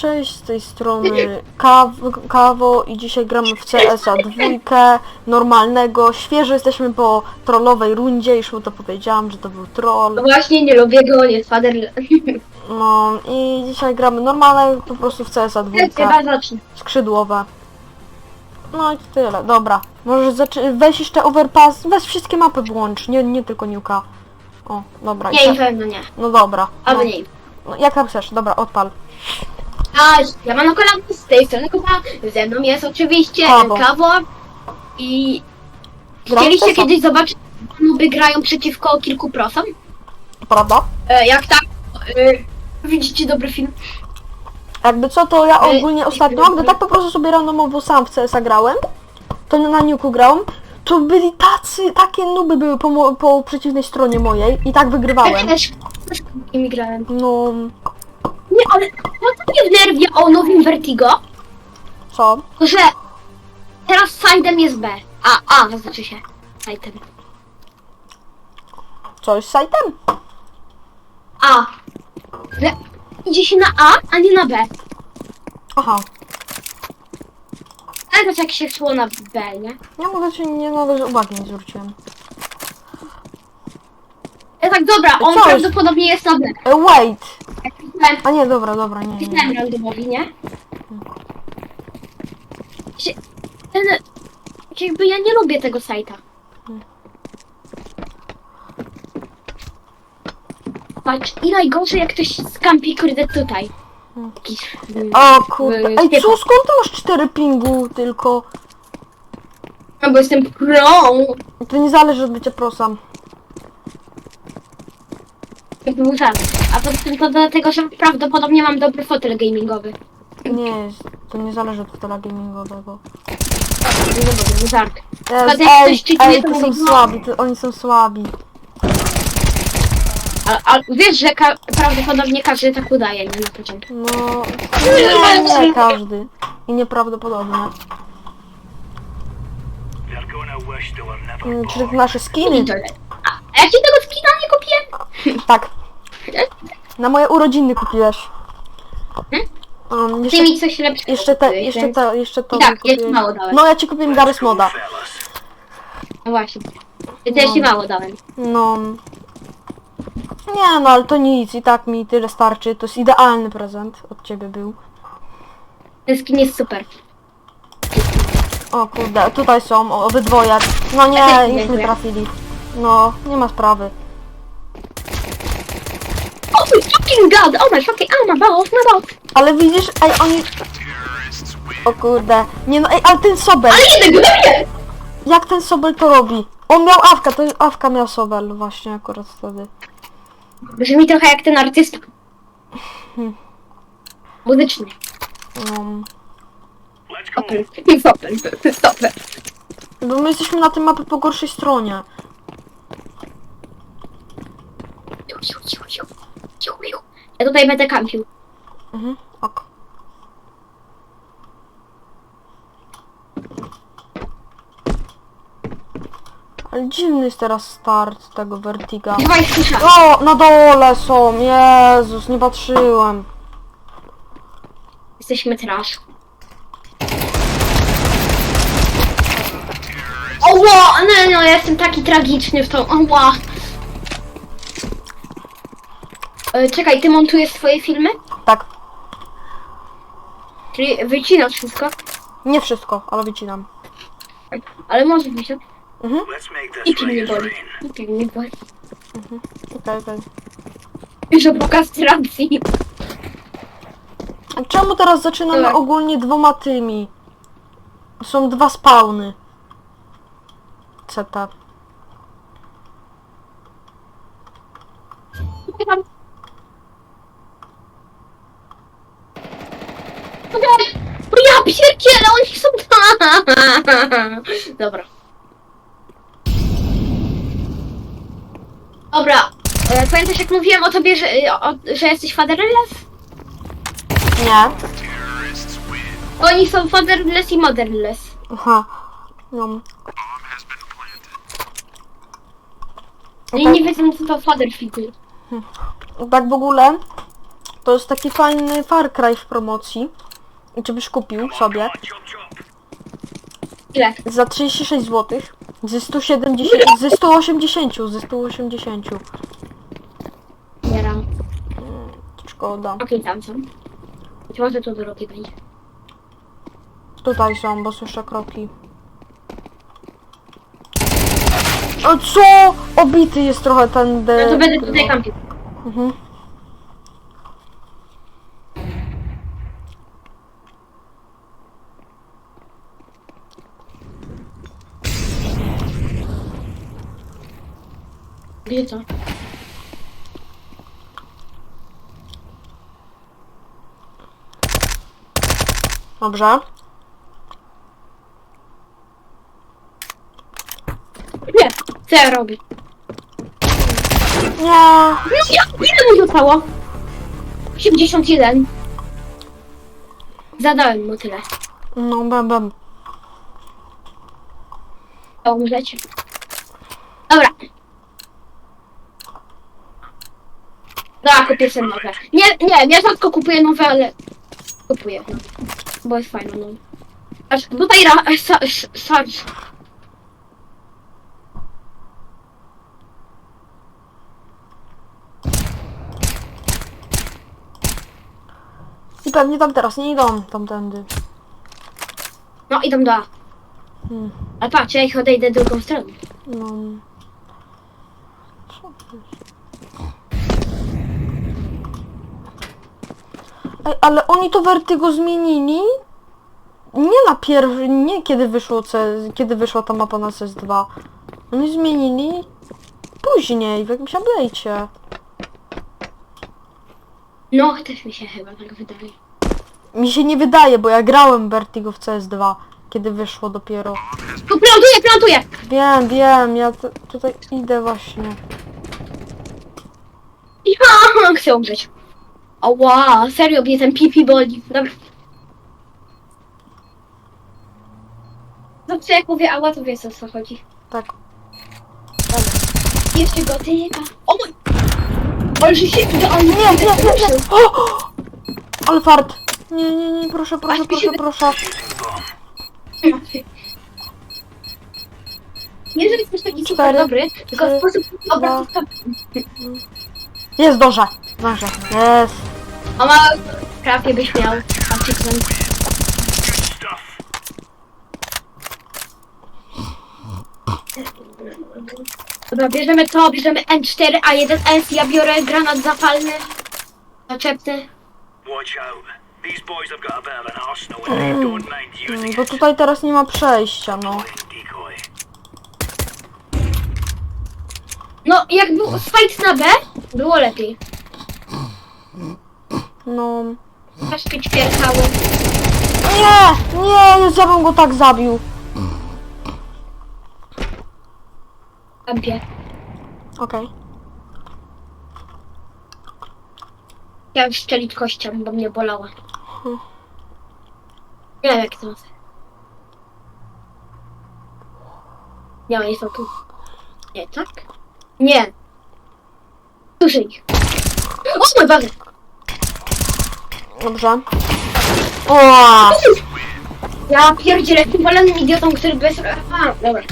Cześć, z tej strony Kaw Kawo i dzisiaj gramy w CS-a dwójkę, normalnego, świeżo jesteśmy po trollowej rundzie, już mu to powiedziałam, że to był troll. No właśnie, nie lubię go, on jest. No i dzisiaj gramy normalne, po prostu w CS-a dwójkę, skrzydłowe. No i tyle, dobra. Możesz weź jeszcze overpass, weź wszystkie mapy włącz, nie, nie tylko Niuka. O, dobra. Nie, pewno nie. No dobra. Albo No, nie. no, jak tam chcesz, dobra, odpal. Ja mam kolegów z tej strony Kuba. Ze mną jest oczywiście Kawo. Kawo. I Gra w chcieliście kiedyś zobaczyć, jak nuby grają przeciwko kilku prosom? Prawda? E, jak tak, e, widzicie dobry film? Jakby co, to ja Ej, ogólnie ostatnio, gdy tak po prostu sobie randomowo sam w CS grałem, to na Niuku grałem, to byli tacy, takie nuby były po, mo- po przeciwnej stronie mojej i tak Ja wygrywałem. też grałem. No, Nie, ale to co mnie wnerwia o nowym Vertigo, co? to że teraz sidem jest B. A, A, znaczy się. Sidem. Coś z sajtem? A. Że idzie się na A, a nie na B. Aha. Teraz jak się szło na B, nie? Ja mówię, że nie należy uwagi nie zwróciłem. Ja tak, dobra, on Co? prawdopodobnie jest na B. E, wait! Pisałem, A nie, dobra, dobra, nie, nie. pisałem randomowi, nie? Się- Ten, jakby ja nie lubię tego sajta. Patrz, i najgorsze jak ktoś skampi kurde tutaj. Jakiś... O kurde, Yy, ej co, skąd ty masz 4 pingu tylko? No bo jestem pro. To nie zależy od bycia prosam. To był żart. A poza tym to dlatego, że prawdopodobnie mam dobry fotel gamingowy. Nie, to nie zależy od fotela gamingowego. Nie no, to był żart. Jak ktoś ej, to to są mówi, no. słabi, to, oni są słabi. A, a wiesz, że ka- prawdopodobnie każdy tak udaje, nie na początku. No, nie, nie każdy. I nieprawdopodobnie. They're gonna wish they were never Mm, Czyli born. nasze skiny? A, a ja ci tego skina nie kupiłem? Tak. Na moje urodziny kupiłeś. Um, Ty mi coś lepszego jeszcze te, kupiłeś, jeszcze więc- to, jeszcze to I tak, mi kupiłeś. mało dałem. No ja ci kupiłem Garys Moda. No właśnie. Więc ja ci mało dałem. No. Nie no, ale to nic, i tak mi tyle starczy. To jest idealny prezent od ciebie był. Ten skin jest super. O kurde, tutaj są, o, obydwoje. No Ja też nie, już dziękuję. nie trafili. No, nie ma sprawy. Oh my fucking god! Oh my fucking... Oh my balls, my balls! Ale widzisz, ej, oni... O kurde. Nie no, ej, ale ten Sobel, Ale jednego nie! jak ten Sobel to robi? On miał Awka, to Awka miał Sobel właśnie akurat wtedy. Brzmi trochę jak ten artysta. Muzyczny. No. let's go. Super, super. Bo my jesteśmy na tej mapie po gorszej stronie. Ja tutaj będę kampił. Mhm, ok. Ale dziwny jest teraz start tego Vertiga. Dawaj słyszałem. O, na dole są, Jezus, nie patrzyłem. Jesteśmy trash. Oła! No, no, ja jestem taki tragiczny w tą... Oła! E, czekaj, ty montujesz swoje filmy? Tak, Czyli wycinasz wszystko? nie wszystko, ale wycinam. Ale może wyciąć. Let's make I pilnie rain boli. I pilnie boli. Okej, okej. Że po kastracji. A Czemu teraz zaczynamy Tak. ogólnie dwoma tymi? Są dwa spawny. Bo ja pierdzielę, oni są Dobra. Dobra. E, pamiętasz jak mówiłem o tobie, że, o, że jesteś fatherless? Nie. Oni są fatherless i motherless. Aha. No. I nie wiedzą co to father figure. Tak w ogóle, To jest taki fajny Far Cry w promocji. I czy byś kupił sobie. Ile? za 36 zł. Ze 170, ze 180, ze 180. Nie ram. Szkoda. Okej, tam są. Być może to drogie będzie. Tutaj są, bo słyszę kroki. O co? Obity jest trochę ten de... No to będę tutaj kampił. Mhm. To? Dobrze. Nie, co ja robię? Nie. No ja, ile mu zostało? 81. Zadałem mu tyle. No, bem, bem. Chciał umrzeć. Dobra. Sobie nowe. Nie, nie, ja rzadko kupuję nowe, ale kupuję. No. Bo jest fajne, no. Aż tutaj ra... Sa, sz- sa, I pewnie tam teraz nie idą tamtędy. no idą do A. Hmm. Ale patrz, ja ich odejdę drugą stroną. No. Co to jest? Ej, ale oni to Vertigo zmienili? Nie na pierwszy, nie kiedy wyszło C, kiedy wyszła ta mapa na CS2. Oni zmienili później, w jakimś update'cie. No, też mi się chyba tak wydaje. Mi się nie wydaje, bo ja grałem Vertigo w CS2, kiedy wyszło dopiero. Tu plantuję, plantuję! Wiem, wiem, ja t- tutaj idę właśnie. Ja chcę umrzeć. Ała, serio mnie ten pipi boli. Dobra. Zawsze jak mówię ała, to wiesz o co chodzi. Tak. Jeszcze go tyka. O mój! Ale że się idealnie Nie, nie, nie, nie. O! Ale fart. Nie, nie, nie, proszę, proszę, proszę, proszę. Nie, że jesteś taki super Cztery, dobry, tylko w sposób dwa. obraz Jest, zdążę. Zdążę. Jest. O ma prawie byś miał. Achievement. Stuff. Dobra, bierzemy to, bierzemy M4, A1S, ja biorę granat zapalny. Zaczepny. A Mm, using Bo tutaj teraz nie ma przejścia, no. No, jak był fight na B, było lepiej. No. Paszki ćwierkały. Nie, nie, już ja bym go tak zabił. Kampie. Okej. Chciałem szczelić kością, bo mnie bolała. Nie wiem jak to nazywa. Nie, oni są tu. Nie, tak? Nie. Duży ich. O mój Boże! Dobrze. O! Ja pierdzielę tym walonym idiotą, który bez... A, dobra.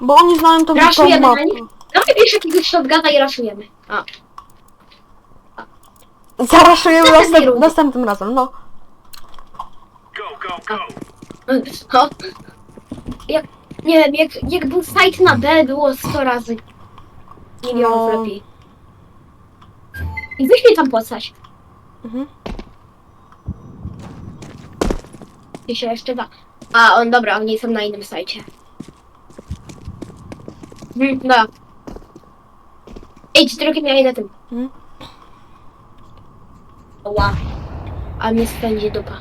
Bo oni znają tą tą Raszujemy na mapę. nich? Dawaj bierz jakiegoś shotguna i raszujemy. A. Zaraszujemy Następnej następ, następnym razem, no. Go, go, go. O. Jak, nie wiem, jak, jak był fight na B, było 100 razy. Milionów No. lepiej. I weź mnie tam postać. Mhm. I się jeszcze da. A, on dobra, oni są na innym sajcie. Hmm, dobra. Idź drugim, ja idę tym. Mhm. Ła. A mnie spędzi dupa.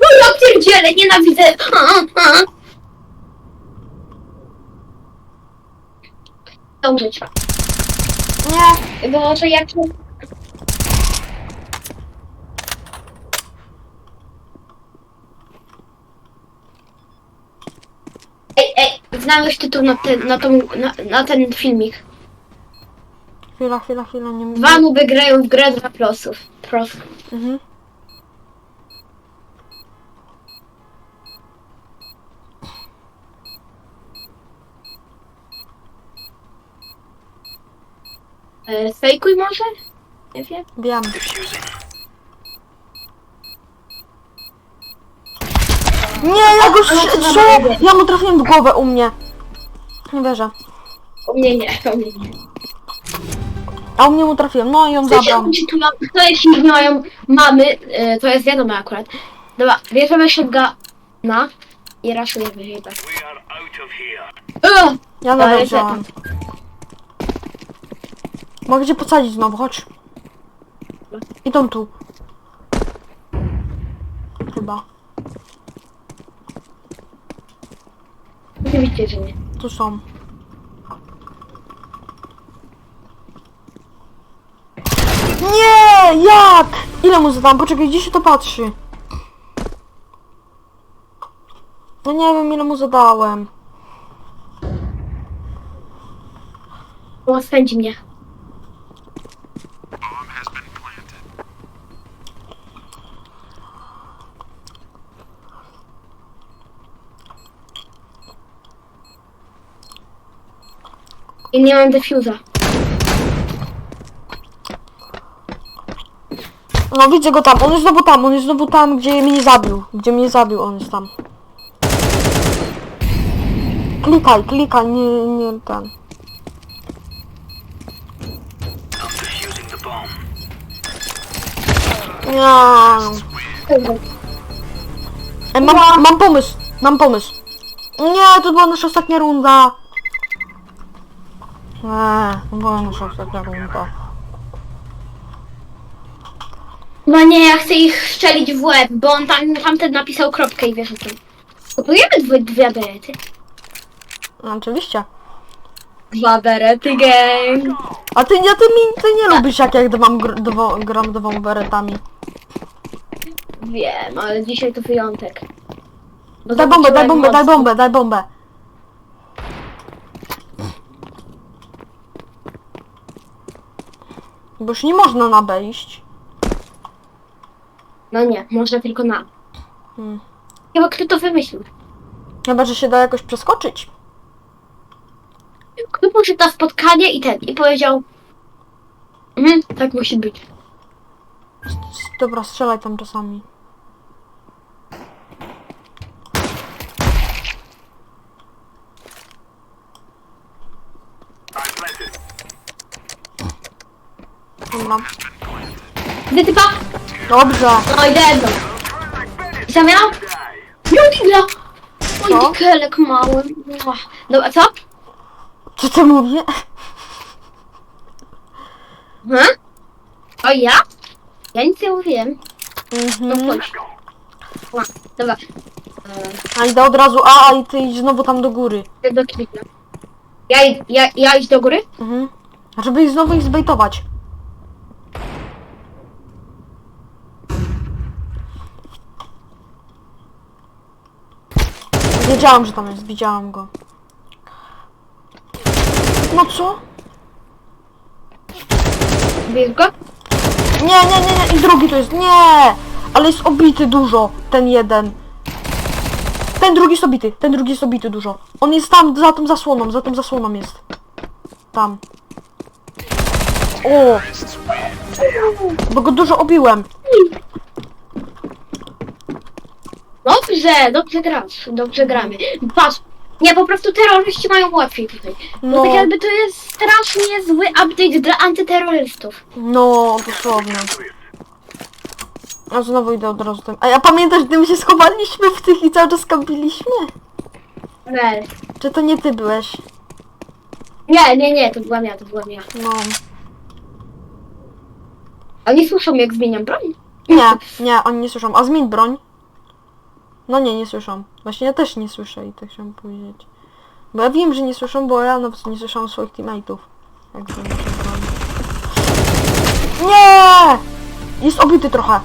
No ja pierdzielę, nienawidzę. Umrzeć. Nie. Bo to jak... Ej, ej, znaleźć tytuł na ten, na, tą, na, na ten filmik. Chwila, chwila, chwila, nie Dwa nuby grają w grę dla prosów. Pros. Mhm. E, fejkuj może? Nie wiem. Wiem. Nie, ja go to. Ja mu trafiłem w głowę u mnie. Nie wierzę. U mnie nie, u mnie nie. A u mnie mu trafiłem, no i on zabrał. jeśli, tu ma- co jeśli mają mamy, e, to jest wiadome akurat. Dobra, bierzemy się na i raszujemy chyba. We are out of here. Ugh! Ja nawet wziąłem. Mogę cię pocadzić znowu, chodź. Idą tu. Chyba. Oczywiście, że nie. Tu są. Nie! Jak? Ile mu zadam? Poczekaj, gdzie się to patrzy? No nie wiem ile mu zadałem. O, spędzi mnie. I nie mam defuza. No widzę go tam, on jest znowu tam, on jest znowu tam, gdzie mnie zabił. Gdzie mnie zabił, on jest tam. Klikaj, klikaj, nie, nie ten. Nie. Ej, mam, mam pomysł, mam pomysł. Nie, to była nasza ostatnia runda. Była nasza ostatnia runda. No nie, ja chcę ich strzelić w łeb, bo on tam, tamten napisał kropkę i wiesz o tym. Kupujemy dwie, dwie berety. No, oczywiście. Dwa berety gang. A ty, ja ty, mi, ty nie lubisz jak, jak mam gr, dwo, gram dwoma beretami. Wiem, ale dzisiaj to wyjątek. Bo Daj bombę, daj bombę, daj mocno. bombę, daj bombę. Bo już nie można na B iść. No nie, można tylko na. Hmm. Chyba kto to wymyślił? Chyba, że się da jakoś przeskoczyć. Kto poszedł na spotkanie i ten, i powiedział Mhm, tak musi być. Dobra, strzelaj tam czasami. I'm planted. Dobra. Gdy typa? Dobrze. No i debno. Zamiał? Die. Jugigla! Co? Oj, dikelek mały. Mua. Dobra, co? Co ty mówię? Hmm? O ja? Ja nic nie mówiłem. No Mhm. chodź. Dobra. A idę od razu A, a i ty idź znowu tam do góry. Eee, do. Ja, id- ja, ja iść do góry? Mhm. Żeby ich znowu ich zbejtować. Wiedziałam, że tam jest, widziałam go. No co? Bierz go? Nie, nie, nie, nie, i drugi to jest, nie! Ale jest obity dużo, ten jeden. Ten drugi jest obity, ten drugi jest obity dużo. On jest tam, za tą zasłoną, za tą zasłoną jest. Tam. O! Bo go dużo obiłem. Dobrze, dobrze grasz, dobrze gramy. Patrz, nie, po prostu terroryści mają łatwiej tutaj. No. No. tak jakby to jest strasznie zły update dla antyterrorystów. No, dosłownie. A znowu idę od razu tym. A ja pamiętasz, gdy my się schowaliśmy w tych i cały czas kampiliśmy? Wel. Czy to nie ty byłeś? Nie, nie, nie, to byłam ja, to byłam ja. No. Oni słyszą jak zmieniam broń? Nie, nie, oni nie słyszą. A zmień broń. No nie, nie słyszą. Właśnie ja też nie słyszę i tak chciałam powiedzieć. Bo ja wiem, że nie słyszą, bo ja no nie słyszałam swoich teammateów. Nie! Jest obity trochę.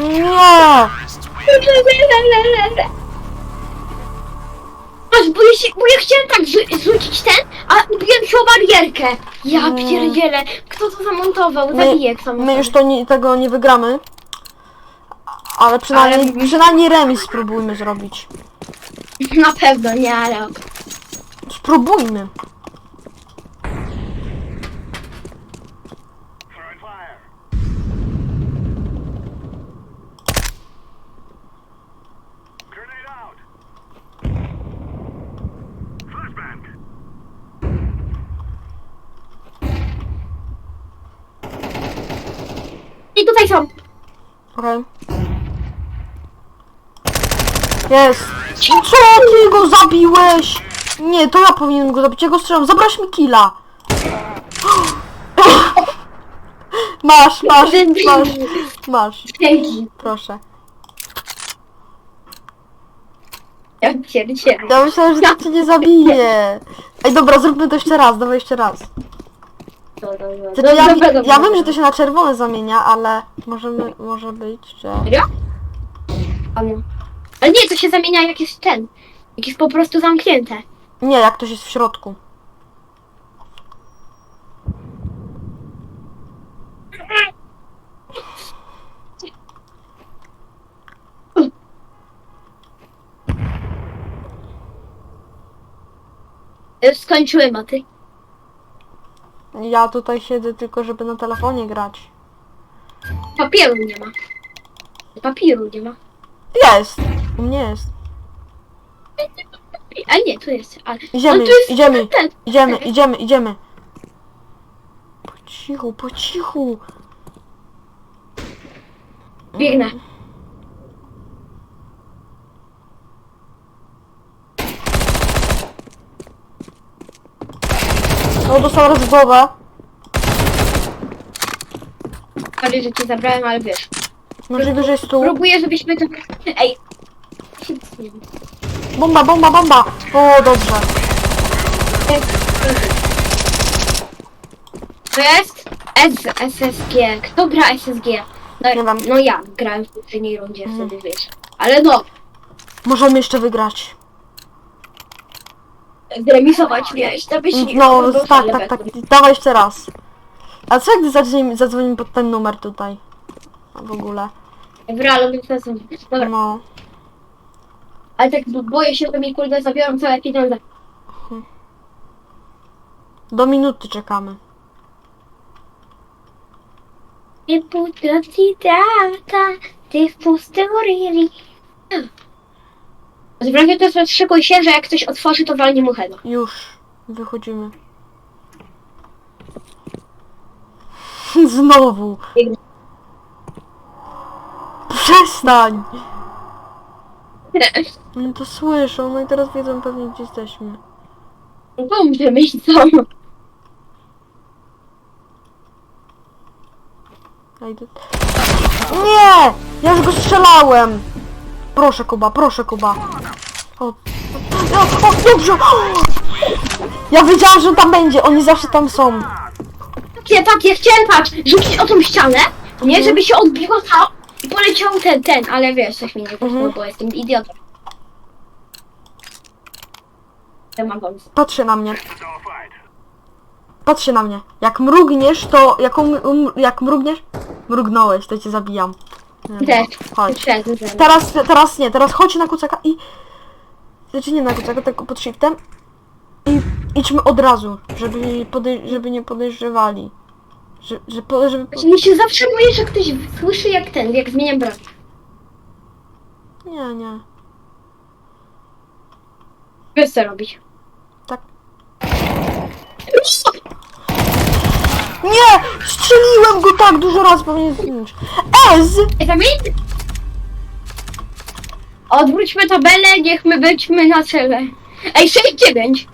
Nie! Nie! Aż, bo ja, się, bo ja chciałem tak zrzu- zrzucić ten, a ubiłem się o barierkę. Ja Mm. pierdzielę. Kto to zamontował? Zabiję kto my już to nie, tego nie wygramy. Ale przynajmniej, Ale- przynajmniej remis spróbujmy zrobić. Na pewno nie, ale... Spróbujmy. Throwing fire. Grenade out. Flashbang. I tutaj są. Okej. Jest! Co ty go zabiłeś? Nie, to ja powinienem go zabić. Ja go strzelam. Mi killa. Masz, masz, masz, masz. Dzięki. Proszę. Ja pierdzielę. Ja myślałem, że to cię nie zabije. Ej, dobra, zróbmy to jeszcze raz, dawaj jeszcze raz. Znaczy, ja, dobra. ja wiem, że to się na czerwone zamienia, ale możemy, może być, że... Serio? A no. Ale nie, to się zamienia jak jest ten. Jak jest po prostu zamknięte. Nie, jak ktoś jest w środku. Ja Już skończyłem, a ty? Ja tutaj siedzę tylko, żeby na telefonie grać. Papieru nie ma. Papieru nie ma. Jest! U mnie jest. A nie, tu jest. Ale... Idziemy, Ale tu jest idziemy, ten. idziemy, idziemy, idziemy. Po cichu, po cichu. Biegnę. No, dostał raz w głowę. Sorry, że cię zabrałem, ale wiesz. Możliwe, że jest tu. Próbuję, żebyśmy to... Ej. Bomba, bomba, bomba. O, dobrze. To jest S SSG. Kto gra SSG? No, Nie wiem. no ja grałem w poprzedniej rundzie, Mhm. wtedy wiesz. Ale no, Możemy jeszcze wygrać. Zremisować miałeś, to byś nie No, był tak, ale tak, tak. beton. Dawaj jeszcze raz. A co jak gdy zadzwonimy, zadzwonimy pod ten numer tutaj? A w ogóle. W realu bym to. Dobra, No. ale tak bo- boję się, że mi kurde zabiorą całe pieniądze. Do minuty czekamy. Nie ci tata, ty w pustym razie to jest szykuj się, że jak ktoś otworzy, to walnie mu heada. Już. Wychodzimy. Znowu. Przestań! Oni to słyszą, no i teraz wiedzą pewnie gdzie jesteśmy. Dobrze, myśl co? Ja idę... Nie! Ja już go strzelałem! Proszę Kuba, proszę Kuba. O, o, o dobrze! Ja wiedziałam, że tam będzie, oni zawsze tam są. Takie, takie, chciałem patrz, rzucić o tą ścianę, nie, Mhm. żeby się odbiło to i poleciał ten, ten, ale wiesz, coś mi nie poszło, Mhm. bo jestem idiotą. Ja mam pomysł. Patrzcie na mnie, It's all fight. patrzcie na mnie. Jak mrugniesz, to... Jak, um, um, jak mrugniesz... Mrugnąłeś, to cię zabijam. Nie, Też. Chodź. Że- Teraz, teraz nie, teraz chodź na kucaka i... Znaczy nie na kucaka, tylko pod shiftem. I idźmy od razu, żeby, podej- żeby nie podejrzewali. Że, że, po, żeby... Po... Mi się zawsze boję, że ktoś słyszy jak ten, jak zmieniam broń. Nie, nie. Wiesz co robić. Tak. Nie! Strzeliłem go tak dużo razy, powinien zginąć. Ez! Zamień... Odwróćmy tabelę, niech my będziemy na czele. Ej, 6-9!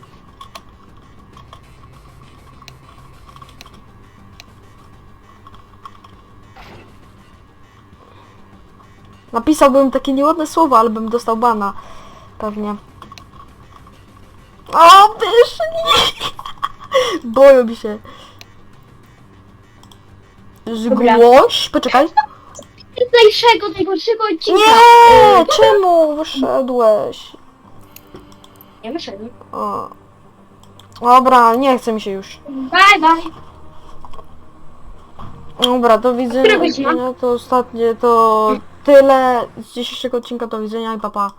Napisałbym takie nieładne słowa, ale bym dostał bana. Pewnie. O, wyszli! Boją mi się. Zgłoś? Poczekaj. najlepszego, najgorszego odcinka. Nie! Czemu wyszedłeś? Nie wyszedłem. O. Dobra, nie chce mi się już. Bye, bye. Dobra, do widzenia. Którego dnia? To ostatnie, to tyle z dzisiejszego odcinka. Do widzenia i papa. Pa.